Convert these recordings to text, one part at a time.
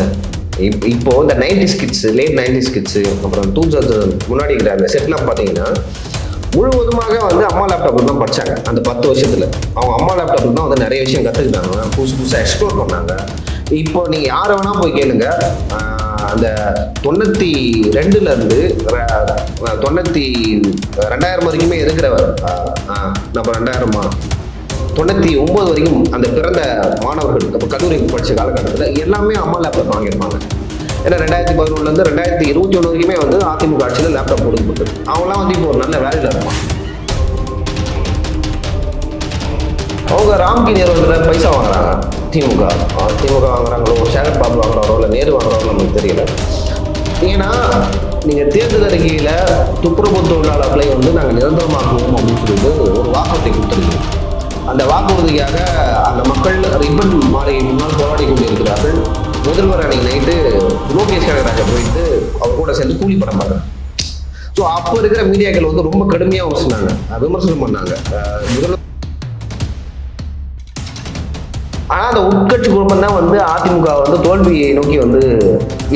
இல்லை. இப் இப்போ இந்த nineties kids late ninety kids அப்புறம் டூ தௌசண்ட் முன்னாடி இருக்கிற அந்த செட்லாம் பார்த்தீங்கன்னா முழுவதுமாக வந்து அம்மா லேப்டாப்பில் தான் படிச்சாங்க அந்த பத்து வருஷத்துல. அவங்க அம்மா லேப்டாப்பில் தான் வந்து நிறைய விஷயம் கற்றுக்கிட்டாங்க புதுசு புதுசாக எக்ஸ்ப்ளோர் பண்ணாங்க. இப்போ நீங்கள் யாரை வேணால் போய் கேளுங்க அந்த தொண்ணூற்றி ரெண்டுலேருந்து தொண்ணூற்றி ரெண்டாயிரம் வரைக்குமே இருக்கிறவர் நம்ம ரெண்டாயிரமா? தொண்ணூற்றி ஒம்பது வரைக்கும் அந்த பிறந்த மாணவர்கள் இப்போ கல்லூரி படித்த காலகட்டத்தில் எல்லாமே அம்மா லேப்டாப் வாங்கியிருப்பாங்க. ஏன்னா ரெண்டாயிரத்தி பதினொன்றுலேருந்து ரெண்டாயிரத்தி இருபத்தி ஒன்று வரைக்குமே வந்து அதிமுக ஆட்சியில் லேப்டாப் கொடுக்கப்பட்டது. அவங்களாம் வந்து இப்போ ஒரு நல்ல வேலையில் இருப்பாங்க. அவங்க ராம்கி நிறுவனத்தில் பைசா வாங்குறாங்க திமுக. திமுக வாங்குறாங்களோ சேகர் பாபு வாங்குறாரோ இல்லை நேரு வாங்குறாரோ நமக்கு தெரியல. ஏன்னா நீங்கள் தேர்தல் அறிக்கையில் துப்புரவு தொழிலாளர்களை வந்து நாங்கள் நிரந்தரமாக்குவோம் அப்படின்னு சொல்லிட்டு ஒரு வாக்குறுதி கொடுத்துருக்கோம். அந்த வாக்குறுதியாக அந்த மக்கள் ரிப்பன் மாலை முன்னால் போராடி கொண்டிருக்கிறார்கள். முதல்வர் அன்னைக்கு நைட்டு லோகேஷ் கனகராஜை போயிட்டு அவர் கூட சேர்ந்து கூலி படம் பார்க்குறாங்க ஸோ அப்போ இருக்கிற மீடியாக்கள் வந்து ரொம்ப கடுமையாக விமர்சனாங்க விமர்சனம் பண்ணாங்க. முதல்வர் ஆனால் அந்த உட்கட்சி குடும்பம் தான் வந்து அதிமுக வந்து தோல்வியை நோக்கி வந்து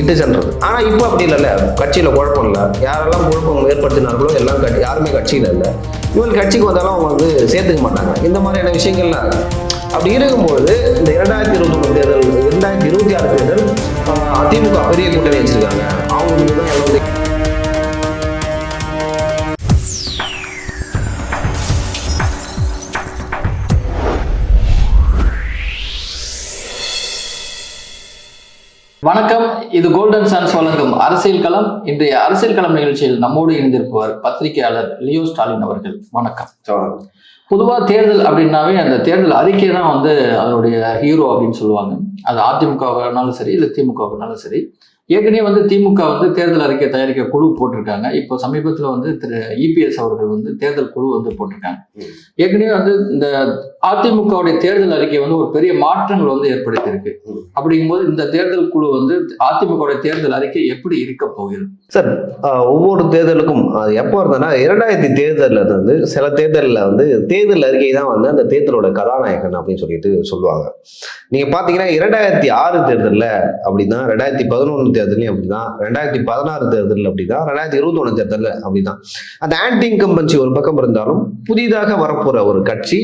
இட்டு சென்றது. ஆனால் இப்போ அப்படி இல்லைல்ல. கட்சியில் குழப்பம் இல்லை. யாரெல்லாம் குழப்பம் ஏற்படுத்தினார்களோ எல்லாம் கட்சி யாருமே கட்சியில் இல்லை. இவங்க கட்சிக்கு வந்தாலும் அவங்க வந்து சேர்த்துக்க மாட்டாங்க. இந்த மாதிரியான விஷயங்கள்லாம் அப்படி இருக்கும்போது இந்த இரண்டாயிரத்தி இருபத்தி ஒன்று தேர்தல் இரண்டாயிரத்தி இருபத்தி ஆறு தேர்தல் அதிமுக பெரிய கூட்டணி வச்சிருக்காங்க. அவங்களுக்கு தான் எல்லாம் வந்து வணக்கம் இது கோல்டன் சன்ஸ் வழங்கும் அரசியல் களம். இன்றைய அரசியல் களம் நிகழ்ச்சியில் நம்மோடு இணைந்திருப்பவர் பத்திரிகையாளர் லியோ ஸ்டாலின் அவர்கள். வணக்கம். பொதுவா தேர்தல் அப்படின்னாவே அந்த தேர்தல் அறிக்கை தான் வந்து அதனுடைய ஹீரோ அப்படின்னு சொல்லுவாங்க. அது அதிமுகவானாலும் சரி இல்லை திமுகவானாலும் சரி. ஏற்கனவே வந்து திமுக வந்து தேர்தல் அறிக்கை தயாரிக்க குழு போட்டிருக்காங்க. இப்போ சமீபத்தில் வந்து திரு இபிஎஸ் அவர்கள் வந்து தேர்தல் குழு வந்து போட்டிருக்காங்க. ஏற்கனவே வந்து இந்த அதிமுகவுடைய தேர்தல் அறிக்கை வந்து ஒரு பெரிய மாற்றங்கள் வந்து ஏற்படுத்தியிருக்கு. ம். அப்படிங்கும்போது இந்த தேர்தல் குழு வந்து அதிமுகவுடைய தேர்தல் அறிக்கை எப்படி இருக்க போகிறது? சார் ஒவ்வொரு தேர்தலுக்கும் அது எப்போ இருந்ததுன்னா இரண்டாயிரத்தி தேர்தலில் இருந்து சில தேர்தலில் வந்து தேர்தல் அறிக்கை தான் வந்து அந்த தேர்தலோட கதாநாயகன் அப்படின்னு சொல்லிட்டு சொல்லுவாங்க. நீங்கள் பார்த்தீங்கன்னா இரண்டாயிரத்தி ஆறு தேர்தலில் அப்படிதான் ரெண்டாயிரத்தி பதினொன்று தேர்தலையும் அப்படிதான் ரெண்டாயிரத்தி பதினாறு தேர்தலில் அப்படிதான் ரெண்டாயிரத்தி இருபத்தி ஒன்று தேர்தலில் அப்படிதான். அந்த ஆன்டி இன்கம்பன்சி ஒரு பக்கம் இருந்தாலும் புதிதாக வரப்போற ஒரு கட்சி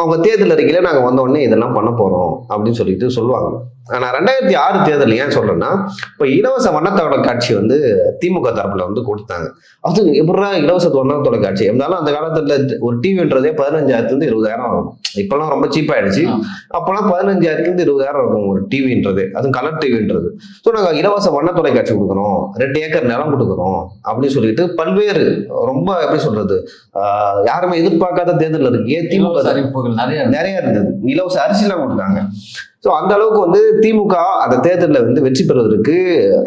அவங்க தேர்தல் அறிக்கையில் நாங்கள் வந்தோடனே இதெல்லாம் பண்ண போகிறோம் அப்படின்னு சொல்லிட்டு சொல்லுவாங்க. ஆனால் ரெண்டாயிரத்தி ஆறு தேர்தல் ஏன் சொல்றேன்னா இப்போ இலவச வண்ணத்தோட காட்சி வந்து திமுக தரப்புல வந்து கொடுத்தாங்க. அது எப்படா இலவச வண்ணத்தோட காட்சி? இருந்தாலும் அந்த காலத்துல ஒரு டிவின்றதே பதினஞ்சாயிரத்துல இருந்து இருபதாயிரம் ஆகும். இப்பெல்லாம் ரொம்ப சீப் ஆயிடுச்சு. ஆமா. அப்பெல்லாம் பதினஞ்சாயிரத்துல இருந்து இருபதாயிரம் இருக்கும் ஒரு டிவின்றது. அதுவும் கலர் டிவின்றது. ஸோ நாங்கள் இலவச வண்ண தொலைக்காட்சி கொடுக்குறோம் ரெண்டு ஏக்கர் நிலம் கொடுக்குறோம் அப்படின்னு சொல்லிட்டு பல்வேறு ரொம்ப எப்படி சொல்றது யாருமே எதிர்பார்க்காத தேர்தல் இருக்கு. திமுக நிறைய. நிறைய இருந்தது. இலவச அரிசிலாம் கொடுத்தாங்க. ஸோ அந்த அளவுக்கு வந்து திமுக அந்த தேர்தலில் வந்து வெற்றி பெறுவதற்கு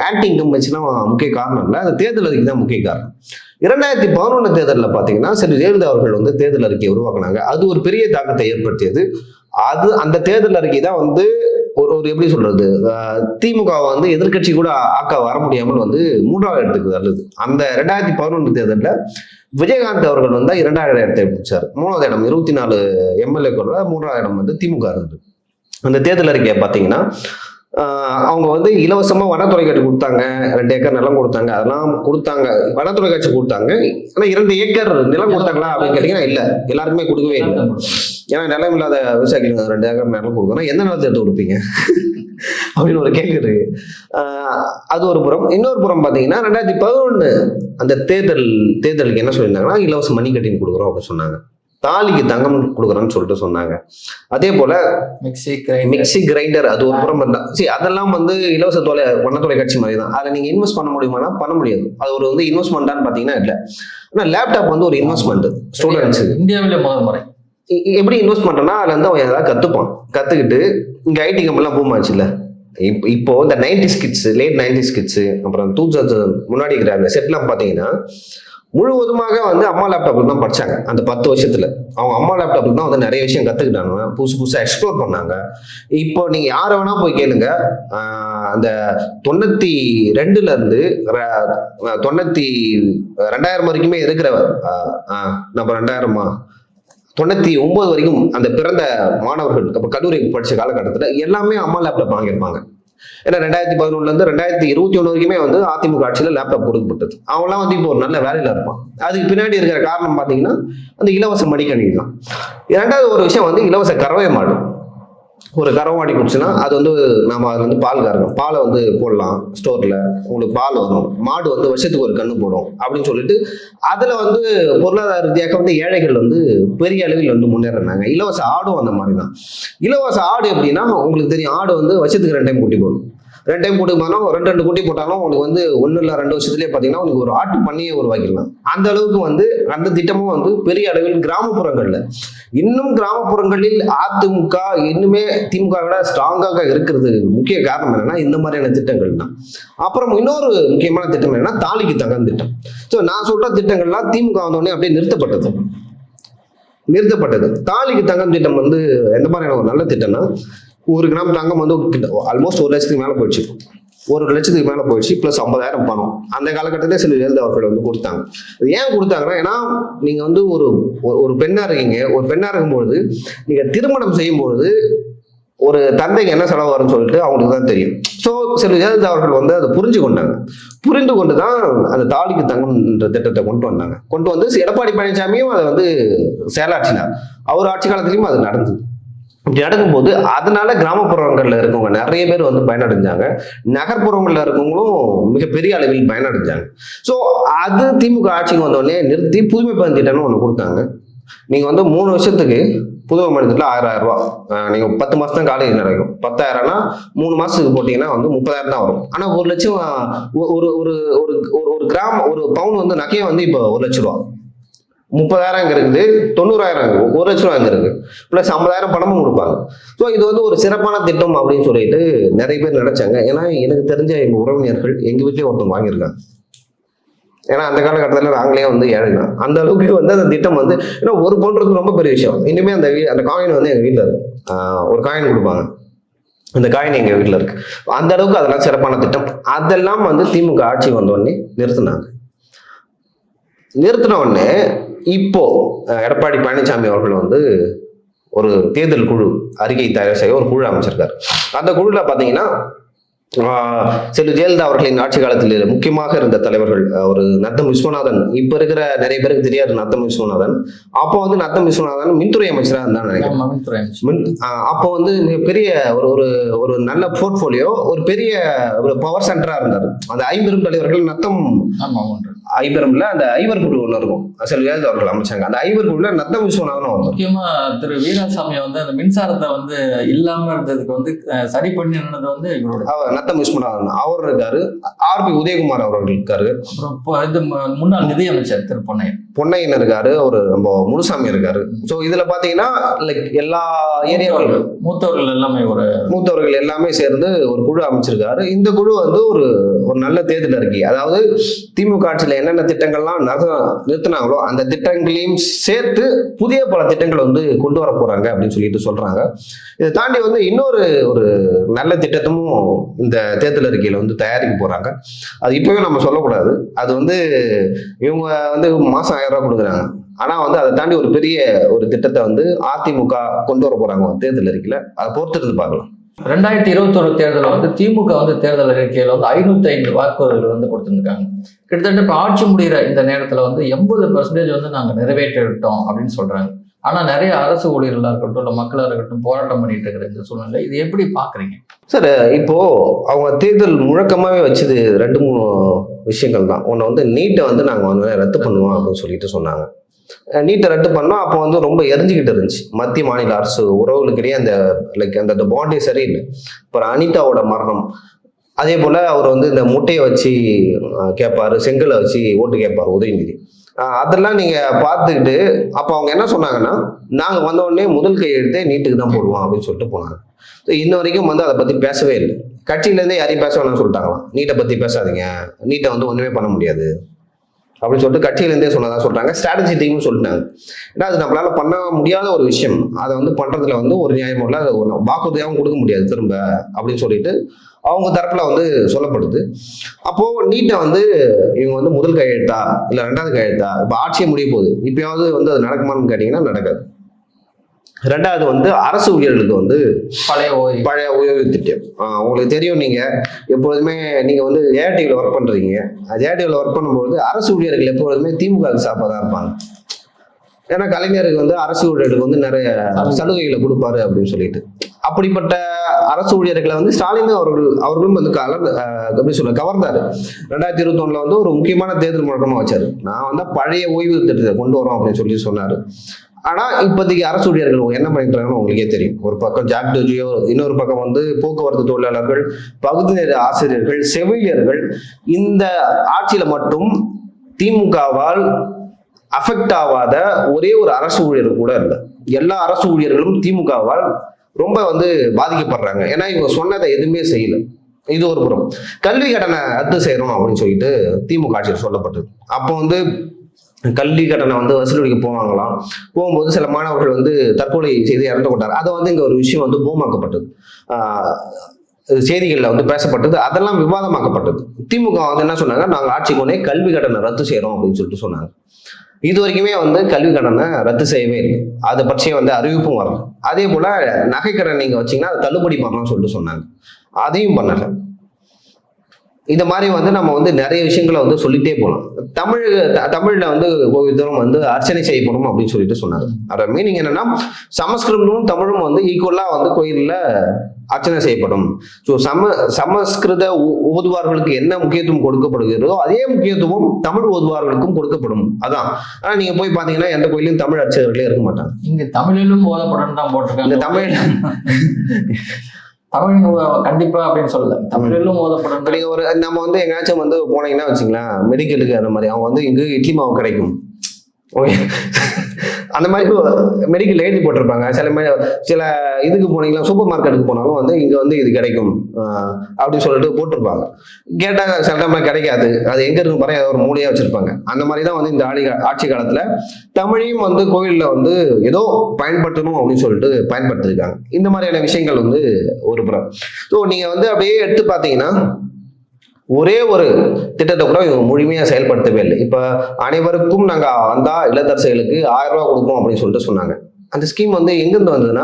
ஆன்டி இன்கம்பன்சிலாம் முக்கிய காரணம் இல்லை. அந்த தேர்தல் அறிக்கை தான் முக்கிய காரணம். இரண்டாயிரத்தி பதினொன்று தேர்தலில் பார்த்தீங்கன்னா சரி ஜெயலலிதா அவர்கள் வந்து தேர்தல் அறிக்கையை உருவாக்குனாங்க. அது ஒரு பெரிய தாக்கத்தை ஏற்படுத்தியது. அது அந்த தேர்தல் அறிக்கை தான் வந்து ஒரு ஒரு எப்படி சொல்றது திமுகவை திமுக வந்து எதிர்க்கட்சி கூட ஆக்க வர முடியாமல் வந்து மூன்றாவது இடத்துக்கு தள்ளுது. அந்த ரெண்டாயிரத்தி பதினொன்று தேர்தலில் விஜயகாந்த் அவர்கள் வந்து இரண்டாயிரம் இடத்தை பிடிச்சார். மூணாவது இடம் இருபத்தி நாலு எம்எல்ஏக்களோட மூன்றாவது இடம் வந்து திமுக இருந்தது. அந்த தேர்தல் அறிக்கையை பார்த்தீங்கன்னா அவங்க வந்து இலவசமா வனத்துறை கட்சி கொடுத்தாங்க. ரெண்டு ஏக்கர் நிலம் கொடுத்தாங்க. அதெல்லாம் கொடுத்தாங்க. வனத்துறை கட்சி கொடுத்தாங்க. ஆனா இரண்டு ஏக்கர் நிலம் கொடுத்தாங்களா அப்படின்னு கேட்டீங்கன்னா இல்ல. எல்லாருக்குமே கொடுக்கவே இல்லை. ஏன்னா நிலம் இல்லாத விவசாயிகளுக்கு ரெண்டு ஏக்கர் நிலம் கொடுக்கணும். எந்த நிலத்தை எடுத்து கொடுப்பீங்க? அப்படின்னு ஒரு கேள்வி இருக்கு. அது ஒரு புறம். இன்னொரு புறம் பார்த்தீங்கன்னா ரெண்டாயிரத்தி பதினொன்று அந்த தேர்தல் தேர்தலுக்கு என்ன சொல்லியிருந்தாங்கன்னா இலவச மணி கட்டிங் கொடுக்குறோம் அப்படின்னு சொன்னாங்க. தாலிக்கு தங்கம் கொடுக்குறோன்னு சொல்லிட்டு சொன்னாங்க. அதே போல மிக்சி கிரைண்டர் மிக்ஸி கிரைண்டர் அது ஒரு புறம் இருந்தா. சரி அதெல்லாம் வந்து இலவச தொலை வண்ண தொலைக்காட்சி மாதிரி தான் அதில் நீங்க இன்வெஸ்ட் பண்ண முடியுமானா பண்ண முடியாது. அது ஒரு வந்து இன்வெஸ்ட்மெண்ட்டான்னு பார்த்தீங்கன்னா இல்லை. ஆனால் லேப்டாப் வந்து ஒரு இன்வெஸ்ட்மெண்ட் ஸ்டூடெண்ட்ஸுக்கு இந்தியாவிலே முதல் முறை. எப்படி இன்வெஸ்ட் பண்றேன்னா அதுல இருந்து அவன் ஏதாவது கத்துப்பான். கத்துக்கிட்டு இங்க ஐடி கம்பெனிலாம் பூம் ஆச்சுல்ல. இப்போ இப்போ இந்த nineties kids late nineties kids அப்புறம் டூ தௌசண்ட் முன்னாடி இருக்கிற அந்த செட்லாம் பார்த்தீங்கன்னா முழுவதுமாக வந்து அம்மா லேப்டாப்பில் தான் படிச்சாங்க. அந்த பத்து வருஷத்தில். அவங்க அம்மா லேப்டாப்பில் தான் வந்து நிறைய விஷயம் கற்றுக்கிட்டாங்க புதுசு புதுசாக எக்ஸ்ப்ளோர் பண்ணாங்க. இப்போ நீங்கள் யாரை வேணால் போய் கேளுங்க. அந்த தொண்ணூற்றி ரெண்டுலேருந்து தொண்ணூற்றி ர- ரெண்டாயிரம் வரைக்குமே இருக்கிறவர். நம்ம ரெண்டாயிரமா? தொண்ணூற்றி ஒம்பது வரைக்கும் அந்த பிறந்த மாணவர்கள் அப்போ கல்லூரிக்கு படித்த காலகட்டத்தில் எல்லாமே அம்மா லேப்டாப் வாங்கியிருப்பாங்க. ஏன்னா ரெண்டாயிரத்தி பதினொன்னுல இருந்து ரெண்டாயிரத்தி இருபத்தி ஒன்று வரைக்குமே வந்து அதிமுக ஆட்சியில் லேப்டாப் கொடுக்கப்பட்டது. அவங்களாம் வந்து இப்போ ஒரு நல்ல வேலையில இருப்பான் அதுக்கு பின்னாடி இருக்கிற காரணம் பார்த்தீங்கன்னா அந்த இலவச மடிக்கணினி தான். இரண்டாவது ஒரு விஷயம் வந்து இலவச கறவை மாடு. ஒரு கரவாடி குடிச்சுன்னா அது வந்து நாம அது வந்து பால் கறக்கும். பாலை வந்து போடலாம் ஸ்டோர்ல உங்களுக்கு பால் வரும் மாடு வந்து வருஷத்துக்கு ஒரு கண்ணு போடும் அப்படின்னு சொல்லிட்டு அதுல வந்து பொருளாதார ரீதியாக வந்து ஏழைகள் வந்து பெரிய அளவில் வந்து முன்னேறினாங்க இலவச ஆடும் அந்த மாதிரி தான் இலவச ஆடு எப்படின்னா உங்களுக்கு தெரியும் ஆடு வந்து வருஷத்துக்கு ரெண்டு டைம் குட்டி போடும். ரெண்டு டைம் குட்டி போனாலும் ரெண்டு ரெண்டு குட்டி போட்டாலும் உங்களுக்கு வந்து ஒன்று இல்லை ரெண்டு வருஷத்துலேயே பார்த்தீங்கன்னா உங்களுக்கு ஒரு ஆட்டு பண்ணியே உருவாக்கிடலாம். அந்த அளவுக்கு வந்து அந்த திட்டமும் வந்து பெரிய அளவில் கிராமப்புறங்களில். இன்னும் கிராமப்புறங்களில் அதிமுக இன்னுமே திமுக விட ஸ்ட்ராங்காக இருக்கிறது முக்கிய காரணம் என்னன்னா இந்த மாதிரியான திட்டங்கள் தான் அப்புறம் இன்னொரு முக்கியமான திட்டம் என்னன்னா தாலிக்கு தங்கம் திட்டம். ஸோ நான் சொல்ற திட்டங்கள்லாம் திமுக வந்தோடனே அப்படியே நிறுத்தப்பட்டது. நிறுத்தப்பட்டது. தாலிக்கு தங்கம் திட்டம் வந்து எந்த மாதிரியான ஒரு நல்ல திட்டம்னா ஒரு கிராம் தங்கம் வந்து ஆல்மோஸ்ட் ஒரு லட்சத்துக்கு மேலே போயிடுச்சு. ஒரு லட்சத்துக்கு மேலே போயிடுச்சு ப்ளஸ் ஐம்பதாயிரம் பணம். அந்த காலகட்டத்திலே சில ஜெயலலிதா அவர்கள் வந்து கொடுத்தாங்க. ஏன் கொடுத்தாங்கன்னா ஏன்னா நீங்கள் வந்து ஒரு ஒரு- ஒரு பெண்ணாக இருக்கீங்க. ஒரு பெண்ணாக இருக்கும்பொழுது நீங்கள் திருமணம் செய்யும்பொழுது ஒரு தந்தைக்கு என்ன செலவு வரும்னு சொல்லிட்டு அவங்களுக்கு தான் தெரியும். ஸோ சில ஜெயலலிதா அவர்கள் வந்து அதை புரிஞ்சு கொண்டாங்க. புரிந்து கொண்டு தான் அந்த தாலிக்கு தங்கம்ன்ற திட்டத்தை கொண்டு வந்தாங்க. கொண்டு வந்து எடப்பாடி பழனிசாமியும் அதை வந்து செயலாற்றினார். அவர் ஆட்சி காலத்திலையும் அது நடந்தது. இப்படி நடக்கும்போது அதனால கிராமப்புறங்களில் இருக்கவங்க நிறைய பேர் வந்து பயனடைஞ்சாங்க. நகர்ப்புறங்களில் இருக்கவங்களும் மிகப்பெரிய அளவில் பயனடைஞ்சாங்க. ஸோ அது திமுக ஆட்சிக்கு வந்தோடனே நிறுத்தி புதுமை பயன் திட்டம்னு ஒன்று கொடுத்தாங்க. நீங்க வந்து மூணு வருஷத்துக்கு புதுமை மாநிலத்தில் திட்டம் ஆயிரம் ரூபா. நீங்கள் நீங்க பத்து மாசம் தான் காலேஜ் நடக்கும். பத்தாயிரம்னா மூணு மாசத்துக்கு போட்டீங்கன்னா வந்து முப்பதாயிரம் தான் வரும். ஆனா ஒரு லட்சம் ஒரு ஒரு ஒரு ஒரு ஒரு கிராம் ஒரு பவுன் வந்து நகையை வந்து இப்போ ஒரு லட்ச ரூபா. முப்பதாயிரம் அங்கே இருக்குது தொண்ணூறாயிரம் ஒரு லட்ச ரூபா அங்கே இருக்கு. ப்ளஸ் ஐம்பதாயிரம் பணமும் கொடுப்பாங்க. ஸோ இது வந்து ஒரு சிறப்பான திட்டம் அப்படின்னு சொல்லிட்டு நிறைய பேர் நினைச்சாங்க. ஏன்னா எனக்கு தெரிஞ்ச எங்க உறவினர்கள் எங்க வீட்லயே ஒருத்தவங்க வாங்கியிருக்காங்க. ஏன்னா அந்த காலகட்டத்தில் நாங்களே வந்து ஏழைதான். அந்த அளவுக்கு வந்து அந்த திட்டம் வந்து ஏன்னா ஒரு பவுன்றது ரொம்ப பெரிய விஷயம். இனிமே அந்த வீ- அந்த காயின் வந்து எங்கள் வீட்டில் இருக்கு. ஒரு காயின் கொடுப்பாங்க. அந்த காயின் எங்கள் வீட்டில் இருக்கு. அந்த அளவுக்கு அதெல்லாம் சிறப்பான திட்டம். அதெல்லாம் வந்து திமுக ஆட்சி வந்தோடனே நிறுத்தினாங்க. நிறுத்தின உடனே இப்போ எடப்பாடி பழனிசாமி அவர்கள் வந்து ஒரு தேர்தல் குழு அறிக்கை தயார் செய்ய ஒரு குழு அமைச்சிருக்காரு. அந்த குழுல பாத்தீங்கன்னா செல்வி ஜெயலலிதா அவர்களின் ஆட்சி காலத்தில் முக்கியமாக இருந்த தலைவர்கள் ஒரு நத்தம் விஸ்வநாதன். இப்ப இருக்கிற நிறைய பேருக்கு தெரியாது நத்தம் விஸ்வநாதன். அப்போ வந்து நத்தம் விஸ்வநாதன் மின்துறை அமைச்சராக இருந்தான்னு நினைக்கிறேன். அப்போ வந்து பெரிய ஒரு ஒரு ஒரு நல்ல போர்ட்ஃபோலியோ ஒரு பெரிய ஒரு பவர் சென்டரா இருந்தார். அந்த ஐம்பெரும் தலைவர்கள் நத்தம் ஐம்பெரும்ல அந்த ஐவர் குழு ஒன்று இருக்கும். செல்வி ஜெயலலிதா அவர்கள் அமைச்சாங்க. அந்த ஐவர் குழுல நத்தம் விஸ்வநாதனும் வந்தார் முக்கியமா திரு வீராசாமி வந்து அந்த மின்சாரத்தை வந்து இல்லாம இருந்ததுக்கு வந்து சரி பண்ணினது வந்து இவரோட அவர் நத்தம் விஸ்வநாதன் அவர் இருக்காரு. ஆர்பி உதயகுமார் அவர்கள் இருக்காரு. அப்புறம் இது முன்னாள் நிதியமைச்சர் திரு பொன்னையன். பொன்னையன் இருக்காரு. ஒரு நம்ம முனுசாமி இருக்காரு. ஸோ இதுல பாத்தீங்கன்னா லைக் எல்லா ஏரியாவும் மூத்தவர்கள் எல்லாமே ஒரு மூத்தவர்கள் எல்லாமே சேர்ந்து ஒரு குழு அமைச்சிருக்காரு. இந்த குழு வந்து ஒரு ஒரு நல்ல தேர்தல் அறிக்கை. அதாவது திமுக ஆட்சியில் என்னென்ன திட்டங்கள்லாம் நக- நிறுத்தினாங்களோ அந்த திட்டங்களையும் சேர்த்து புதிய பல திட்டங்கள் வந்து கொண்டு வர போறாங்க அப்படின்னு சொல்லிட்டு சொல்றாங்க. இதை தாண்டி வந்து இன்னொரு ஒரு நல்ல திட்டத்தமும் இந்த தேர்தல் அறிக்கையில வந்து தயாரிக்க போறாங்க. அது இப்பவே நம்ம சொல்லக்கூடாது. அது வந்து இவங்க வந்து மாசம் ஆயிரம் ரூபாய் கொடுக்குறாங்க. ஆனா வந்து அதை தாண்டி ஒரு பெரிய ஒரு திட்டத்தை வந்து அதிமுக கொண்டு வர போறாங்க தேர்தல் அறிக்கையில. அதை பொறுத்திருந்து பார்க்கலாம். ரெண்டாயிரத்தி இருபத்தொரு தேர்தலில் வந்து திமுக வந்து தேர்தல் அறிக்கையில் வந்து ஐநூத்தி ஐந்து வாக்குறுதிகள் வந்து கொடுத்துருக்காங்க கிட்டத்தட்ட இப்போ ஆட்சி முடிகிற இந்த நேரத்தில் வந்து எண்பது பர்சன்டேஜ் வந்து நாங்கள் நிறைவேற்றிவிட்டோம் அப்படின்னு சொல்றாங்க. ஆனால் நிறைய அரசு ஊழியர்களாக இருக்கட்டும் இல்லை மக்களாக இருக்கட்டும் போராட்டம் பண்ணிட்டு இருக்கிற இந்த சூழ்நிலை இது எப்படி பார்க்குறீங்க சார் இப்போ அவங்க தேர்தல் முழக்கமாகவே வச்சது ரெண்டு மூணு விஷயங்கள் தான். ஒன்று வந்து நீட்டை வந்து நாங்கள் வந்து ரத்து பண்ணுவோம் அப்படின்னு சொல்லிட்டு சொன்னாங்க. நீட்டை ரத்து பண்ணோம். அப்போ வந்து ரொம்ப எரிஞ்சுக்கிட்டு இருந்துச்சு. மத்திய மாநில அரசு உறவுகளுக்கிடையே அந்த லைக் அந்த பாண்டே சரியில்லை. அப்புறம் அனிதாவோட மரணம். அதே போல் அவர் வந்து இந்த முட்டையை வச்சு கேட்பாரு செங்கலை வச்சு ஓட்டு கேட்பார் உதயநிதி. அதெல்லாம் நீங்கள் பார்த்துக்கிட்டு அப்போ அவங்க என்ன சொன்னாங்கன்னா நாங்கள் வந்த உடனே முதல் கையெழுத்தே நீட்டுக்கு தான் போடுவோம் அப்படின்னு சொல்லிட்டு போனாங்க. ஸோ இன்ன வரைக்கும் வந்து அதை பற்றி பேசவே இல்லை. கட்சியிலேருந்தே யாரையும் பேச வேணாம்னு சொல்லிட்டாங்களாம். நீட்டை பற்றி பேசாதீங்க. நீட்டை வந்து ஒன்றுமே பண்ண முடியாது. அப்படின்னு சொல்லிட்டு கட்சியிலேருந்தே சொன்னதாக சொல்கிறாங்க ஸ்ட்ராட்டஜி டீம்னு சொல்லிட்டாங்க. ஏன்னா அது நம்மளால பண்ண முடியாத ஒரு விஷயம். அதை வந்து பண்ணுறதுல வந்து ஒரு நியாயமும் இல்லை. அது வாக்குறுதியாகவும் கொடுக்க முடியாது திரும்ப அப்படின்னு சொல்லிட்டு அவங்க தரப்பில் வந்து சொல்லப்படுது. அப்போது நீட்டை வந்து இவங்க வந்து முதல் கையெழுத்தா இல்லை ரெண்டாவது கையெழுத்தா? இப்போ ஆட்சியை முடிய போகுது. இப்போயாவது வந்து அது நடக்குமான்னு கேட்டிங்கன்னா நடக்காது. ரெண்டாவது வந்து அரசு ஊழியர்களுக்கு வந்து பழைய பழைய ஓய்வு திட்டம். உங்களுக்கு தெரியும் நீங்க எப்பொழுதுமே நீங்க வந்து ஏடிவில ஒர்க் பண்றீங்க. அது ஏடிவில ஒர்க் பண்ணும்போது அரசு ஊழியர்கள் எப்பொழுதுமே திமுக சார்பாக தான் இருப்பாங்க. ஏன்னா கலைஞருக்கு வந்து அரசு ஊழியர்களுக்கு வந்து நிறைய சலுகைகளை கொடுப்பாரு அப்படின்னு சொல்லிட்டு. அப்படிப்பட்ட அரசு ஊழியர்களை வந்து ஸ்டாலின் அவர்கள் அவர்களும் வந்து ஆஹ் எப்படி சொல்ல கவர்ந்தாரு. ரெண்டாயிரத்தி இருபத்தி வந்து ஒரு முக்கியமான தேர்தல் முழக்கமா வச்சாரு. நான் வந்து பழைய ஓய்வு திட்டத்தை கொண்டு வரோம் அப்படின்னு சொல்லி சொன்னாரு. ஆனால் இப்போதைக்கு அரசு ஊழியர்கள் என்ன பண்ணிட்டுறாங்கன்னு உங்களுக்கே தெரியும். ஒரு பக்கம் ஜாக் டோஜியோ இன்னொரு பக்கம் வந்து போக்குவரத்து தொழிலாளர்கள் பகுதி நேர ஆசிரியர்கள் செவிலியர்கள் இந்த ஆட்சியில் மட்டும் திமுகவால் அஃபெக்ட் ஆகாத ஒரே ஒரு அரசு ஊழியர் கூட இல்லை. எல்லா அரசு ஊழியர்களும் திமுகவால் ரொம்ப வந்து பாதிக்கப்படுறாங்க. ஏன்னா இவங்க சொன்னதை எதுவுமே செய்யல. இது ஒரு புறம். கல்வி கடனை ரத்து செய்யணும் அப்படின்னு சொல்லிட்டு திமுக ஆட்சியில் சொல்லப்பட்டது. அப்போ வந்து கல்வி கடனை வந்து வசூலிக்க போவாங்களாம். போகும்போது சில மாணவர்கள் வந்து தற்கொலை செய்து இறந்து கொண்டார் அதை வந்து இங்கே ஒரு விஷயம் வந்து பூமாக்கப்பட்டது. செய்திகளில் வந்து பேசப்பட்டது. அதெல்லாம் விவாதமாக்கப்பட்டது. திமுக வந்து என்ன சொன்னாங்க? நாங்கள் ஆட்சிக்கு உடனே கல்வி கடனை ரத்து செய்கிறோம் அப்படின்னு சொல்லிட்டு சொன்னாங்க. இது வரைக்குமே வந்து கல்வி கடனை ரத்து செய்யவே இல்லை. அதை பற்றிய வந்து அறிவிப்பும் வரல. அதே போல நகைக்கடன் நீங்கள் வச்சிங்கன்னா வச்சீங்கன்னா அதை தள்ளுபடி பண்ணலாம்னு சொல்லிட்டு சொன்னாங்க. அதையும் பண்ணலை. இந்த மாதிரி வந்து நம்ம வந்து நிறைய விஷயங்களை வந்து சொல்லிட்டே போகலாம். தமிழ் தமிழ்ல வந்து ஒவ்வொருத்தரும் வந்து அர்ச்சனை செய்யப்படும் அப்படின்னு சொல்லிட்டு சொன்னாங்க. அதோட மீனிங் என்னன்னா சமஸ்கிருதமும் தமிழும் வந்து ஈக்குவலா வந்து கோயில்ல அர்ச்சனை செய்யப்படும். ஸோ சம சமஸ்கிருத ஓதுவார்களுக்கு என்ன முக்கியத்துவம் கொடுக்கப்படுகிறதோ அதே முக்கியத்துவம் தமிழ் ஓதுவார்களுக்கும் கொடுக்கப்படும். அதான். ஆனா நீங்க போய் பாத்தீங்கன்னா எந்த கோயிலும் தமிழ் அர்ச்சகர்களே இருக்க மாட்டாங்க. இங்க தமிழிலும் ஓதப்படும் தான் இந்த போட்டிருக்காங்க தமிழ் தமிழ் கண்டிப்பா அப்படின்னு சொல்லல. தமிழிலும் ஓதப்படும் நீங்க ஒரு நம்ம வந்து எங்கேயாச்சும் வந்து போனீங்கன்னா வச்சுங்களேன் மெடிக்கலுக்கு அந்த மாதிரி. அவங்க வந்து இங்கு இட்லி மாவு கிடைக்கும். அந்த மாதிரி மெடிக்கல் எழுதி போட்டிருப்பாங்க. சில சில இதுக்கு போனீங்கன்னா சூப்பர் மார்க்கெட்டுக்கு போனாலும் வந்து இங்க வந்து இது கிடைக்கும். அப்படின்னு சொல்லிட்டு போட்டிருப்பாங்க. கேட்டால் சில டைம்ல கிடைக்காது. அது எங்க இருக்கு பாரு ஒரு மூலையா வச்சிருப்பாங்க. அந்த மாதிரி தான் வந்து இந்த ஆட்சி ஆட்சி காலத்துல தமிழையும் வந்து கோயில்ல வந்து ஏதோ பயன்படுத்தணும் அப்படின்னு சொல்லிட்டு பயன்படுத்திருக்காங்க. இந்த மாதிரியான விஷயங்கள் வந்து ஒரு புறம். ஸோ நீங்க வந்து அப்படியே எடுத்து பார்த்தீங்கன்னா ஒரே ஒரு திட்டத்தை கூட இவங்க முழுமையாக செயல்படுத்தவே இல்லை. இப்போ அனைவருக்கும் நாங்கள் வந்தால் இல்லத்தரசிகளுக்கு ஆயிரம் ரூபா கொடுப்போம் அப்படின்னு சொல்லிட்டு சொன்னாங்க. அந்த ஸ்கீம் வந்து எங்கேருந்து வந்ததுன்னா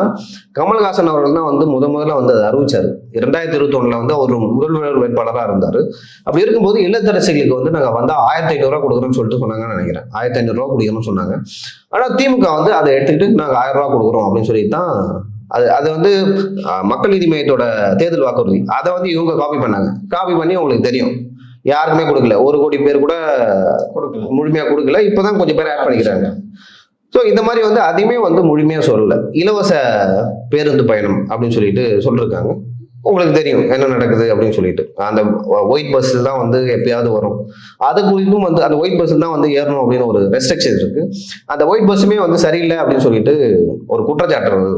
கமல்ஹாசன் அவர்கள் தான் வந்து முத முதல்ல வந்து அதை அறிவிச்சார். இரண்டாயிரத்தி இருபத்தி ஒன்றில் வந்து அவர் முதல்வர் வேட்பாளராக இருந்தார். அப்படி இருக்கும்போது இல்லத்தரசிகளுக்கு வந்து நாங்கள் வந்து ஆயிரத்தி ஐநூறுரூவா கொடுக்குறோம்னு சொல்லிட்டு சொன்னாங்கன்னு நினைக்கிறேன். ஆயிரத்தி ஐநூறுரூவா கொடுக்கணும்னு சொன்னாங்க. ஆனால் திமுக வந்து அதை எடுத்துக்கிட்டு நாங்கள் ஆயிரம் ரூபா கொடுக்குறோம் அப்படின்னு சொல்லி தான் அது அது வந்து மக்கள் நீதி மையத்தோட தேர்தல் வாக்குறுதி. அதை வந்து இவங்க காப்பி பண்ணாங்க. காப்பி பண்ணி உங்களுக்கு தெரியும். யாருக்குமே கொடுக்கல. ஒரு கோடி பேர் கூட கொடுக்கல. முழுமையா கொடுக்கல. இப்பதான் கொஞ்சம் பேர் ஆட் பண்ணிக்கிறாங்க. ஸோ இந்த மாதிரி வந்து அதையுமே வந்து முழுமையா சொல்லல. இலவச பேருந்து பயணம் அப்படின்னு சொல்லிட்டு சொல்லிருக்காங்க. உங்களுக்கு தெரியும் என்ன நடக்குது அப்படின்னு சொல்லிட்டு. அந்த ஒயிட் பஸ் தான் வந்து எப்பயாவது வரும். அது குறித்தும் வந்து அந்த ஒயிட் பஸ் தான் வந்து ஏறணும் அப்படின்னு ஒரு ரெஸ்ட்ரிக்ஷன் இருக்கு. அந்த ஒயிட் பஸ்ஸுமே வந்து சரியில்லை அப்படின்னு சொல்லிட்டு ஒரு குற்றச்சாட்டு வருது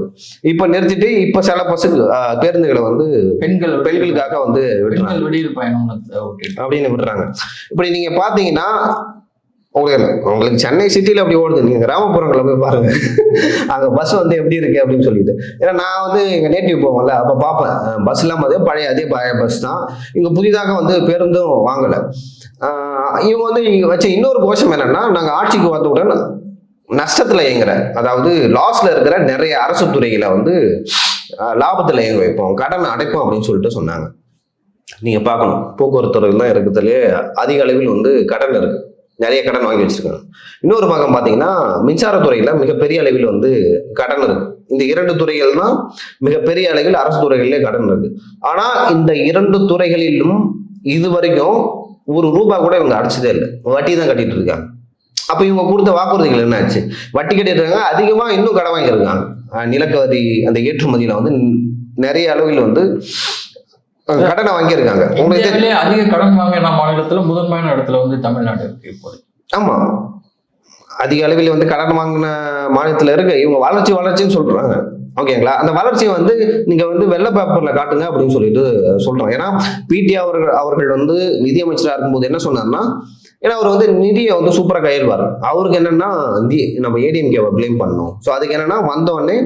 இப்போ நிறுத்திட்டு இப்போ சில பஸ்ஸுக்கு பேருந்துகளை வந்து பெண்கள் பெண்களுக்காக வந்து விடுறாங்க அப்படின்னு விடுறாங்க இப்படி நீங்க பாத்தீங்கன்னா உங்களுக்கு உங்களுக்கு சென்னை சிட்டியில் அப்படி ஓடுது. நீங்கள் கிராமப்புறங்களில் போய் பாருங்கள் அங்கே பஸ் வந்து எப்படி இருக்கு அப்படின்னு சொல்லிட்டு. ஏன்னா நான் வந்து எங்கள் நேட்டிவ் போவோம்ல அப்போ பார்ப்பேன். பஸ் எல்லாம் அதே பழைய அதே பழைய பஸ் தான். இங்கே புதிதாக வந்து பேருந்தும் வாங்கலை. இவங்க வந்து இங்க வச்ச இன்னொரு கோஷம் என்னென்னா நாங்கள் ஆட்சிக்கு வந்தவுடன் நஷ்டத்தில் இயங்குற அதாவது லாஸில் இருக்கிற நிறைய அரசு துறைகளை வந்து லாபத்தில் இயங்க வைப்போம். கடன் அடைப்போம் அப்படின்னு சொல்லிட்டு சொன்னாங்க. நீங்கள் பார்க்கணும். போக்குவரத்து துறையில் தான் இருக்கிறதுலே அதிக அளவில் வந்து கடன் இருக்குது நிறைய கடன் வாங்கி வச்சிருக்காங்க இன்னொரு பக்கம் பார்த்தீங்கன்னா மின்சாரத்துறையில மிகப்பெரிய அளவில் வந்து கடன் இருக்கு. இந்த இரண்டு துறைகள் தான் மிகப்பெரிய அளவில் அரசு துறைகளிலே கடன் இருக்கு. ஆனா இந்த இரண்டு துறைகளிலும் இது வரைக்கும் ஒரு ரூபாய் கூட இவங்க அடைச்சதே இல்லை. வட்டி தான் கட்டிட்டு இருக்காங்க. அப்ப இவங்க கொடுத்த வாக்குறுதிகள் என்ன ஆச்சு வட்டி கட்டிட்டு இருக்காங்க அதிகமா இன்னும் கடன் வாங்கியிருக்காங்க. நிலக்கரி அந்த ஏற்றுமதியில வந்து நிறைய அளவில் வந்து கடனை வாங்கியிருக்காங்க. உங்களுக்கு அதிக கடன் வாங்கின மாநிலத்துல முதன்மையான இடத்துல வந்து தமிழ்நாடு இருக்கு இப்போது ஆமா. அதிக அளவில் வந்து கடன் வாங்கின மாநிலத்துல இருக்கு. இவங்க வளர்ச்சி வளர்ச்சின்னு சொல்றாங்க. ஓகேங்களா? அந்த வளர்ச்சியை வந்து நீங்க வந்து வெள்ளை பேப்பர்ல காட்டுங்க அப்படின்னு சொல்லிட்டு சொல்றாங்க. ஏன்னா பிடி அவர்கள் அவர்கள் வந்து நிதியமைச்சரா இருக்கும்போது என்ன சொன்னார்னா ஏன்னா அவர் வந்து நிதியை வந்து சூப்பரா கையெழுவார் அவருக்கு என்னன்னா நம்ம ஏடிஎம்கேவை ப்ளேம் பண்ணணும். ஸோ அதுக்கு என்னன்னா வந்த உடனே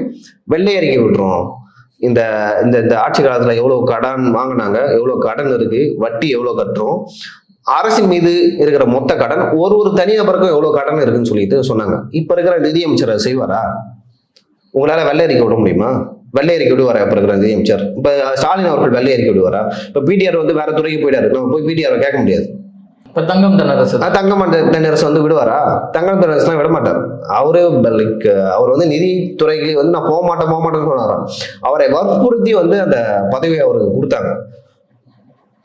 வெள்ளை அறிக்கை விட்டுரும். இந்த இந்த இந்த ஆட்சி காலத்துல எவ்வளவு கடன் வாங்கினாங்க எவ்வளவு கடன் இருக்கு வட்டி எவ்வளவு கட்டுறோம் அரசின் மீது இருக்கிற மொத்த கடன் ஒரு ஒரு தனிநபருக்கும் எவ்வளவு கடன் இருக்குன்னு சொல்லிட்டு சொன்னாங்க. இப்ப இருக்கிற நிதியமைச்சர் செய்வாரா? உங்களால வெள்ளை அறிக்கை விட முடியுமா? வெள்ளை அறிக்கை விடுவாரா இப்ப இருக்கிற நிதியமைச்சர்? இப்ப ஸ்டாலின் அவர்கள் வெள்ளை அறிக்கை விடுவாரா? இப்ப பிடிஆர் வந்து வேற துறைக்கு போயிட்டாரு. நம்ம போய் பிடிஆர் கேட்க முடியாது. இப்போ தங்கம் தென்னரசு தங்கம் தென்னரசு வந்து விடுவாரா? தங்கம் தென்னரசுலாம் விட மாட்டார். அவரு லைக் அவர் வந்து நிதித்துறைக்கு வந்து நான் போக மாட்டேன் போக மாட்டேன்னு சொன்னாராம். அவரை வற்புறுத்தி வந்து அந்த பதவியை அவருக்கு கொடுத்தாங்க.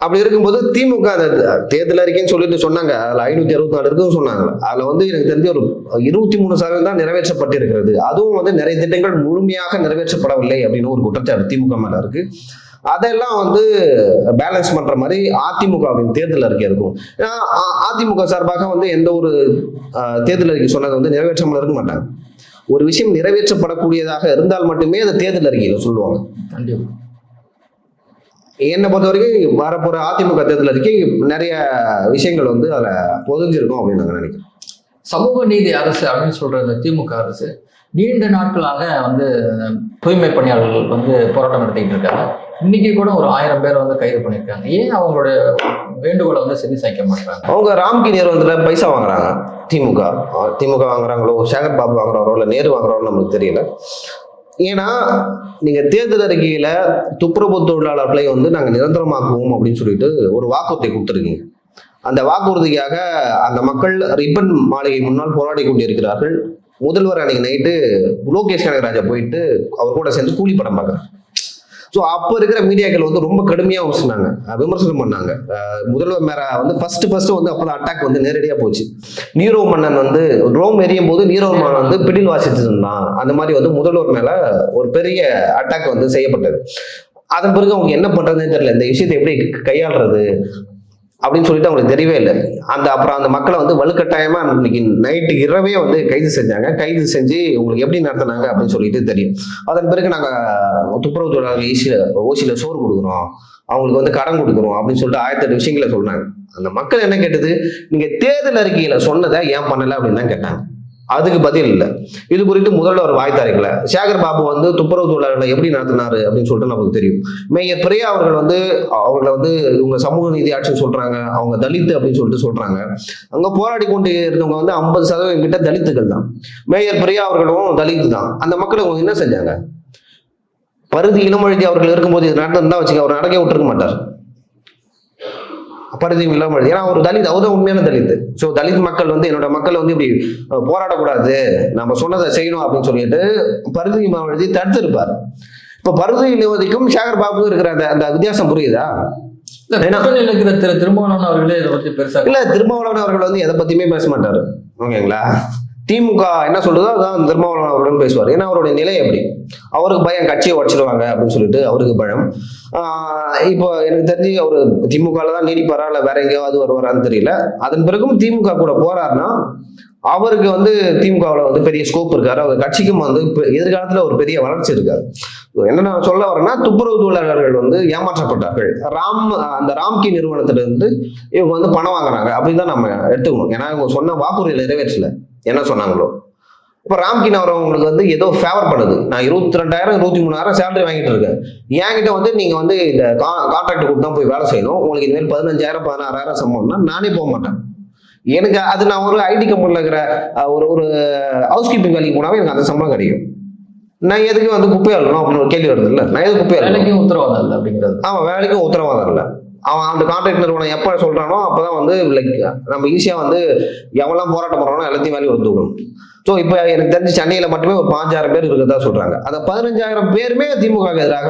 அப்படி இருக்கும்போது திமுக அந்த தேர்தல் அறிக்கைன்னு சொல்லிட்டு சொன்னாங்க. அதில் ஐநூத்தி அறுபத்தி நாலு இருக்குன்னு சொன்னாங்க. அதுல வந்து எனக்கு தெரிஞ்சு ஒரு இருபத்தி மூணு சதவீதம் தான் நிறைவேற்றப்பட்டிருக்கிறது. அதுவும் வந்து நிறைய திட்டங்கள் முழுமையாக நிறைவேற்றப்படவில்லை அப்படின்னு ஒரு குற்றச்சாட்டு திமுக மேல இருக்கு. அதெல்லாம் வந்து பேலன்ஸ் பண்ற மாதிரி அதிமுகவின் தேர்தல் அறிக்கை இருக்கும். ஏன்னா அதிமுக சார்பாக வந்து எந்த ஒரு தேர்தல் அறிக்கை சொன்னது வந்து நிறைவேற்றாமல் இருக்க மாட்டாங்க. ஒரு விஷயம் நிறைவேற்றப்படக்கூடியதாக இருந்தால் மட்டுமே அதை தேர்தல் அறிக்கையில சொல்லுவாங்க. என்னை பொறுத்த வரைக்கும் வரப்போற அதிமுக தேர்தல் அறிக்கை நிறைய விஷயங்கள் வந்து அதுல பொதிஞ்சிருக்கும் அப்படின்னு நாங்க நினைக்கிறேன் சமூக நீதி அரசு அப்படின்னு சொல்ற இந்த திமுக அரசு நீண்ட நாட்களாக வந்து தூய்மை பணியாளர்கள் வந்து போராட்டம் நடத்திக்கிட்டு இருக்காங்க. இன்னைக்கு கூட ஒரு ஆயிரம் பேர் வந்து கைது பண்ணியிருக்காங்க ஏன் அவங்களுடைய வேண்டுகோளை வந்து செவி சாய்க்க மாட்டாங்க அவங்க ராம்கி நிறுவனத்துல பைசா வாங்குறாங்க திமுக. திமுக வாங்குறாங்களோ சேகர் பாபு வாங்குறாரோ இல்லை நேரு வாங்குறாரோ நமக்கு தெரியல. ஏன்னா நீங்க தேர்தல் அறிக்கையில துப்புரவு தொழிலாளர்களை வந்து நாங்கள் நிரந்தரமாக்குவோம் அப்படின்னு சொல்லிட்டு ஒரு வாக்குறுதி கொடுத்துருக்கீங்க. அந்த வாக்குறுதிக்காக அந்த மக்கள் ரிப்பன் மாளிகை முன்னால் போராடி கொண்டிருக்கிறார்கள். முதல்வர் அன்னைக்கு நைட்டு லோகேஷ் கனகராஜா போயிட்டு அவர் கூட சேர்ந்து கூலி படம் பார்க்குறேன் ஸோ அப்போ இருக்கிற மீடியாக்கள் வந்து ரொம்ப கடுமையாக விமர்சனாங்க. விமர்சனம் பண்ணாங்க. முதல்வர் மேல வந்து ஃபர்ஸ்ட் ஃபர்ஸ்ட் வந்து அப்போ அட்டாக் வந்து நேரடியாக போச்சு. நீரோ மன்னன் வந்து ரோம் எரியும் போது நீரோ மன்னன் வந்து பிடில் வாசித்து இருந்தான் அந்த மாதிரி வந்து முதல்வர் மேல ஒரு பெரிய அட்டாக் வந்து செய்யப்பட்டது. அதன் பிறகு அவங்க என்ன பண்றதுன்னு தெரியல. இந்த விஷயத்தை எப்படி கையாளுறது? அப்படின்னு சொல்லிட்டு அவங்களுக்கு தெரியவே இல்லை. அந்த அப்புறம் அந்த மக்களை வந்து வலுக்கட்டாயமா இன்னைக்கு நைட்டு இரவே வந்து கைது செஞ்சாங்க. கைது செஞ்சு உங்களுக்கு எப்படி நடத்துனாங்க அப்படின்னு சொல்லிட்டு தெரியும். அதன் பிறகு நாங்கள் துப்புரவு தொழிலாளர்கள் ஈஸியில ஓசியில் சோறு கொடுக்குறோம். அவங்களுக்கு வந்து கடன் கொடுக்குறோம் அப்படின்னு சொல்லிட்டு ஆயிரத்தி எட்டு விஷயங்களை சொன்னாங்க. அந்த மக்கள் என்ன கேட்டது? நீங்க தேர்தல் அறிக்கையில சொன்னதை ஏன் பண்ணல அப்படின்னு தான் கேட்டாங்க. அதுக்கு பதில் இல்லை. இது குறித்து முதல்வர் வாய் தரைக்கல சேகர் பாபு வந்து துப்புரவு தொழிலாளர்களை எப்படி நடத்தினாரு அப்படின்னு சொல்லிட்டு நமக்கு தெரியும். மேயர் பிரியா அவர்கள் வந்து அவர்களை வந்து இவங்க சமூக நீதி ஆட்சின்னு சொல்றாங்க. அவங்க தலித்து அப்படின்னு சொல்லிட்டு சொல்றாங்க. அங்க போராடி கொண்டு இருந்தவங்க வந்து ஐம்பது சதவீதம் கிட்ட தலித்துகள் தான். மேயர் பிரியா அவர்களும் தலித்து தான். அந்த மக்கள் அவங்க என்ன செஞ்சாங்க? பருதி இளமொழி அவர்கள் இருக்கும்போது இது நடந்திருந்தா வச்சுக்க அவர் நடக்க விட்டுருக்க மாட்டார். பருதி இளமொழி ஏன்னா அவர் தலித் அவர் தான் உண்மையான தலித் ஸோ தலித் மக்கள் வந்து என்னோட மக்கள் வந்து இப்படி போராடக்கூடாது. நம்ம சொன்னதை செய்யணும் அப்படின்னு சொல்லிட்டு பருதி இளமொழி தடுத்திருப்பார். இப்ப பருதி இளவதிக்கும் சேகர் பாபுக்கும் இருக்கிற அந்த அந்த வித்தியாசம் புரியுதா? திருமாவளவன் அவர்களே இதை பத்தி பெருசா இல்ல திருமாவளவன் அவர்கள் வந்து எதை பத்தியுமே பேச மாட்டாரு. ஓகேங்களா? திமுக என்ன சொல்றதோ அதான் திருமாவளவன் அவருடன் பேசுவார். ஏன்னா அவருடைய நிலை எப்படி? அவருக்கு பயம் கட்சியை உடச்சிடுவாங்க அப்படின்னு சொல்லிட்டு அவருக்கு பயம். இப்போ எனக்கு தெரிஞ்சு அவர் திமுகவில் தான் நீடிப்பாரா இல்லை வேற எங்கேயாவது வருவாரான்னு தெரியல. அதன் பிறகும் திமுக கூட போறாருன்னா அவருக்கு வந்து திமுகவில் வந்து பெரிய ஸ்கோப் இருக்காரு. அவர் கட்சிக்கும் வந்து எதிர்காலத்தில் ஒரு பெரிய வளர்ச்சி இருக்காரு. என்ன நான் சொல்ல வரேன்னா துப்புரவு தொழிலாளர்கள் வந்து ஏமாற்றப்பட்டார்கள். ராம் அந்த ராம்கி நிறுவனத்திலிருந்து இவங்க வந்து பணம் வாங்குறாங்க அப்படின்னு தான் நம்ம எடுத்துக்கணும். ஏன்னா இவங்க சொன்ன வாக்குறுதியில் நிறைவேற்றல. என்ன சொன்னாங்களோ? இப்போ ராம்கின் அவர் உங்களுக்கு வந்து ஏதோ ஃபேவர் பண்ணுது. நான் இருபத்தி ரெண்டாயிரம் இருபத்தி மூணாயிரம் சேலரி வாங்கிட்டு இருக்கேன். என்கிட்ட வந்து நீங்க வந்து இந்த கான்ட்ராக்ட் கொடுத்து தான் போய் வேலை செய்யணும். உங்களுக்கு இனிமேல் பதினஞ்சாயிரம் பதினாறாயிரம் சம்பளம்னா நானே போக மாட்டேன். எனக்கு அது நான் ஒரு ஐடி கம்பெனியில் இருக்கிற ஒரு ஒரு ஹவுஸ் கீப்பிங் வேலைக்கு போனாவே எனக்கு அந்த சம்பளம் கிடைக்கும். நான் எதுக்கு வந்து குப்பை அள்ளணும் அப்படின்னு ஒரு கேள்வி வருது இல்லை? நான் எதுக்கு குப்பை அள்ளணும் வேலைக்கும் உத்தரவாதம் இல்லை அப்படிங்கிறது. அவன் வேலைக்கும் உத்தரவாதம் இல்லை. அவன் அந்த கான்ட்ராக்ட் நிறுவனம் எப்போ சொல்கிறானோ அப்போ தான் வந்து லைக் நம்ம ஈஸியாக வந்து எவெல்லாம் போராட்டம் பண்றானோ எல்லாத்தையும் வேலையை ஒத்துக்கணும் ஸோ இப்போ எனக்கு தெரிஞ்சு சென்னையில் மட்டுமே ஒரு பாஞ்சாயிரம் பேர் இருக்கிறதா சொல்கிறாங்க அந்த பதினஞ்சாயிரம் பேருமே திமுக எதிராக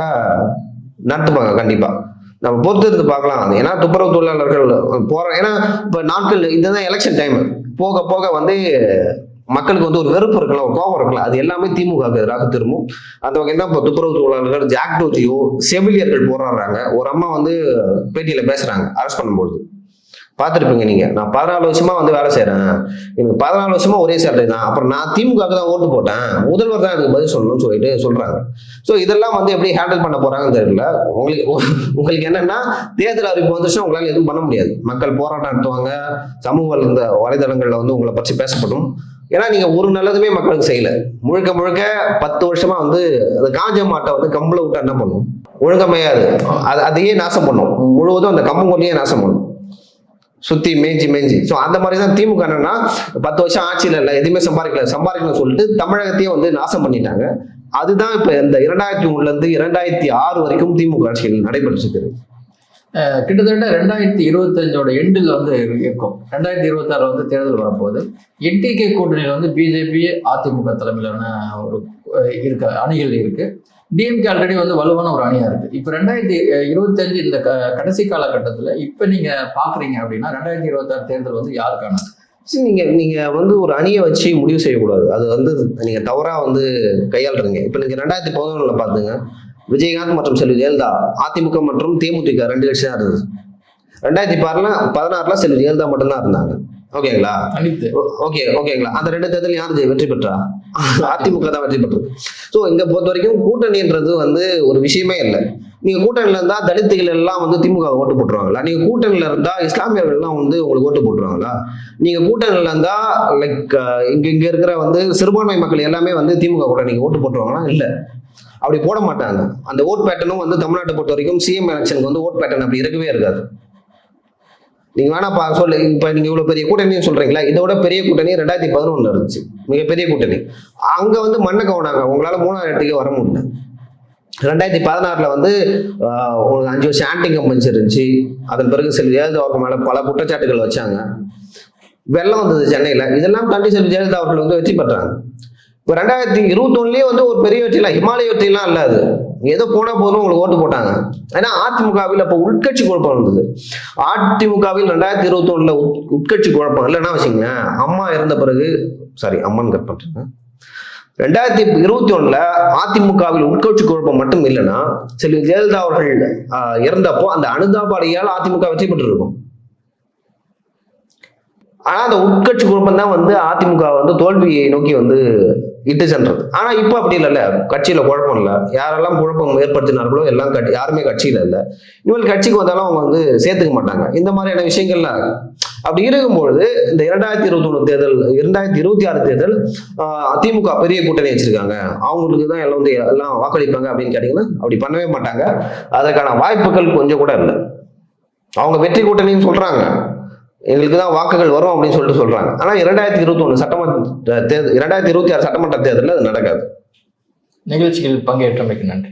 நடத்துப்பாங்க கண்டிப்பாக நம்ம பொறுத்து இருந்து பார்க்கலாம். அது ஏன்னா துப்புரவு தொழிலாளர்கள் போற ஏன்னா இப்போ நாட்கள் இதுதான் எலெக்ஷன் டைம் போக போக வந்து மக்களுக்கு வந்து ஒரு வெறுப்பு இருக்கலாம் ஒரு கோபம் இருக்கலாம். அது எல்லாமே திமுக எதிராக திரும்பும். அந்த வகையில் தான் இப்போ துப்புரவு தொழிலாளர்கள் ஜாக்டோஜியோ செவிலியர்கள் போராடுறாங்க. ஒரு அம்மா வந்து பேட்டியில பேசுறாங்க அரெஸ்ட் பண்ணும்போது. பார்த்துருப்பீங்க நீங்க. நான் பதினாலு வருஷமா வந்து வேலை செய்யறேன் எனக்கு பதினாலு வருஷமா ஒரே சேலரி தான். அப்புறம் நான் திமுக தான் ஓட்டு போட்டேன். முதல்வர் தான் எனக்கு பதில் சொல்லணும்னு சொல்லிட்டு சொல்றாங்க. ஸோ இதெல்லாம் வந்து எப்படி ஹேண்டில் பண்ண போறாங்கன்னு தெரியல. உங்களுக்கு உங்களுக்கு என்னன்னா தேர்தல் அறிவிப்பு வந்துச்சுன்னா உங்களால் எதுவும் பண்ண முடியாது. மக்கள் போராட்டம் நடத்துவாங்க. சமூக வலைதளங்களில் வந்து உங்களை பற்றி பேசப்படும். ஏன்னா நீங்க ஒரு நல்லதுமே மக்களுக்கு செய்யல. முழுக்க முழுக்க பத்து வருஷமா வந்து அந்த காஞ்ச மாட்டை வந்து கம்பளை விட்டு என்ன பண்ணும். ஒழுங்கமையாது அது அதையே நாசம் பண்ணும். முழுவதும் அந்த கம்பங்கொல்லையே நாசம் பண்ணும். சுத்தி மேஞ்சி மேஞ்சி ஸோ அந்த மாதிரி தான் திமுக என்னன்னா பத்து வருஷம் ஆட்சியில் இல்லை எதுவுமே சம்பாதிக்கல சம்பாதிக்கணும்னு சொல்லிட்டு தமிழகத்தையே வந்து நாசம் பண்ணிட்டாங்க. அதுதான் இப்போ இந்த இரண்டாயிரத்தி ஒன்றுலேருந்து இருந்து இரண்டாயிரத்தி ஆறு வரைக்கும் திமுக ஆட்சியில் நடைபெற்று அஹ் கிட்டத்தட்ட ரெண்டாயிரத்தி இருபத்தஞ்சோட எண்டில் வந்து இருக்கும். ரெண்டாயிரத்தி இருபத்தாறு வந்து தேர்தல் வரப்போகுது. என்டிகே கூட்டணியில் வந்து பிஜேபி அதிமுக தலைமையிலான ஒரு இருக்க அணிகள் இருக்கு. டிஎம்கே ஆல்ரெடி வந்து வலுவான ஒரு அணியா இருக்கு. இப்போ ரெண்டாயிரத்தி இருபத்தஞ்சு இந்த க- கடைசி காலகட்டத்தில் இப்போ நீங்க பாக்குறீங்க அப்படின்னா ரெண்டாயிரத்தி இருபத்தாறு தேர்தல் வந்து யாருக்கான சரி, நீங்க நீங்க வந்து ஒரு அணியை வச்சு முடிவு செய்யக்கூடாது. அது வந்து நீங்க தவறா வந்து கையாளுறீங்க. இப்ப நீங்க ரெண்டாயிரத்தி பதினொன்றில் பாத்துங்க. விஜயகாந்த் மற்றும் செல்வி ஜெயலலிதா அதிமுக மற்றும் தேமுதிக ரெண்டு கட்சி தான் இருந்தது. ரெண்டாயிரத்தி பதினா பதினாறுல செல்வி ஜெயலலிதா மட்டும்தான் இருந்தாங்க. ஓகேங்களா ஓகே ஓகேங்களா அந்த ரெண்டு தேர்தல் யார் வெற்றி பெற்றா? அதிமுக தான் வெற்றி பெற்றது. ஸோ இங்க பொறுத்த வரைக்கும் கூட்டணின்றது வந்து ஒரு விஷயமே இல்லை. நீங்க கூட்டணியில இருந்தா தலித்துகள் எல்லாம் வந்து திமுக ஓட்டு போட்டுருவாங்களா? நீங்க கூட்டணியில இருந்தா இஸ்லாமியர்கள் எல்லாம் வந்து உங்களுக்கு ஓட்டு போட்டுருவாங்களா? நீங்க கூட்டணியில இருந்தா லைக் இங்க இங்க இருக்கிற வந்து சிறுபான்மை மக்கள் எல்லாமே வந்து திமுக கூட நீங்க ஓட்டு போட்டுருவாங்களா? இல்ல. அப்படி போட மாட்டாங்க. அந்த ஓட் பேட்டர்னும் வந்து தமிழ்நாட்டை பொறுத்த வரைக்கும் சிஎம் எலெக்ஷனுக்கு வந்து ஓட் பேட்டர்ன் அப்படி இருக்கவே இருக்காது. நீங்க வேணா பா சொல்லு. இப்ப நீங்க இவ்வளவு பெரிய கூட்டணின்னு சொல்றீங்களா? இதோட பெரிய கூட்டணி ரெண்டாயிரத்தி பதினொன்று இருந்துச்சு. மிகப்பெரிய கூட்டணி. அங்க வந்து மண்ணை கவனாங்க. உங்களால மூணாவது இடத்துக்கே வர முடியல. ரெண்டாயிரத்தி பதினாறுல வந்து உங்களுக்கு அஞ்சு வருஷம் ஆன்டி கம்பெனிஸ் இருந்துச்சு. அதன் பிறகு செல்வி ஜெயலலிதா அவர்கள் மேல பல குற்றச்சாட்டுகள் வச்சாங்க. வெள்ளம் வந்தது சென்னையில. இதெல்லாம் தாண்டி செல்வி ஜெயலலிதா அவர்கள் வந்து வெற்றி பெற்றாங்க. ரெண்டாயிரத்தி இருபத்தொன்னுலயே வந்து ஒரு பெரிய வெற்றி ஹிமாலய வெற்றிலாம் இல்ல அது. ஏதோ போனால் போதும் உங்களுக்கு ஓட்டு போட்டாங்க. ஏன்னா அதிமுகவில் அப்போ உட்கட்சி குழப்பம் இருந்தது. அதிமுகவில் ரெண்டாயிரத்தி இருபத்தி உட்கட்சி குழப்பம். இல்லைன்னா வச்சுங்களேன் அம்மா இறந்த பிறகு சாரி அம்மான்னு கட் பண்றேன். ரெண்டாயிரத்தி இருபத்தி ஒண்ணுல அதிமுகவில் உட்கட்சி குழப்பம் மட்டும் இல்லைன்னா செல்வி ஜெயலலிதா அவர்கள் இறந்தப்போ அந்த அனுதாபாடியால் அதிமுக வெற்றி பெற்றிருக்கும். ஆனா அந்த உட்கட்சி குழப்பம் தான் வந்து அதிமுக வந்து தோல்வியை நோக்கி வந்து இட்டு சென்றது ஆனா இப்போ அப்படி இல்லைல்ல. கட்சியில குழப்பம் இல்லை. யாரெல்லாம் குழப்பம் ஏற்படுத்தினார்களோ எல்லாம் கட்சி யாருமே கட்சியில இல்லை. இனிமேல் கட்சிக்கு வந்தாலும் அவங்க வந்து சேர்த்துக்க மாட்டாங்க. இந்த மாதிரியான விஷயங்கள்லாம் அப்படி இருக்கும்பொழுது இந்த இரண்டாயிரத்தி இருபத்தி ஒண்ணு தேர்தல் இரண்டாயிரத்தி இருபத்தி ஆறு தேர்தல் அதிமுக திமுக பெரிய கூட்டணி வச்சிருக்காங்க. அவங்களுக்கு தான் எல்லாம் வந்து எல்லாம் வாக்களிப்பாங்க அப்படின்னு கேட்டீங்கன்னா அப்படி பண்ணவே மாட்டாங்க. அதற்கான வாய்ப்புகள் கொஞ்சம் கூட இல்லை. அவங்க வெற்றி கூட்டணின்னு சொல்றாங்க. எங்களுக்கு தான் வாக்குகள் வரும் அப்படின்னு சொல்லிட்டு சொல்றாங்க. ஆனா இரண்டாயிரத்தி இருபத்தி ஒண்ணு சட்டமன்ற தேர்தல் இரண்டாயிரத்தி இருபத்தி ஆறு சட்டமன்ற தேர்தலில் அது நடக்காது. நிகழ்ச்சியில் பங்கேற்றமைக்கு நன்றி.